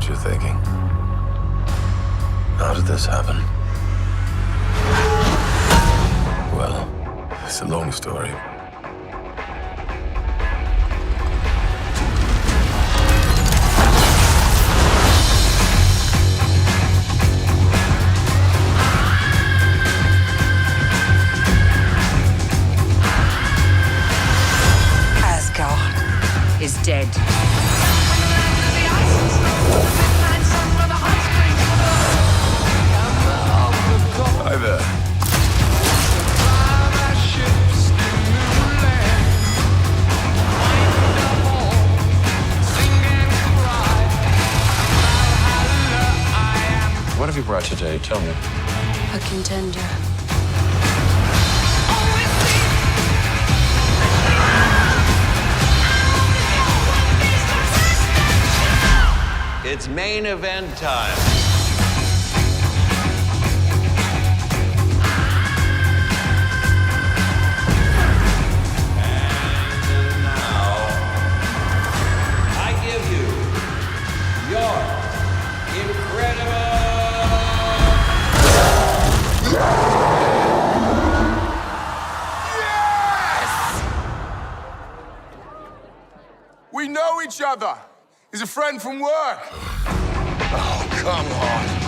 what you're thinking. How did this happen? Well, it's a long story. Asgard is dead. What have you brought today? Tell me. A contender. It's main event time. We know each other. He's a friend from work. Oh, come on.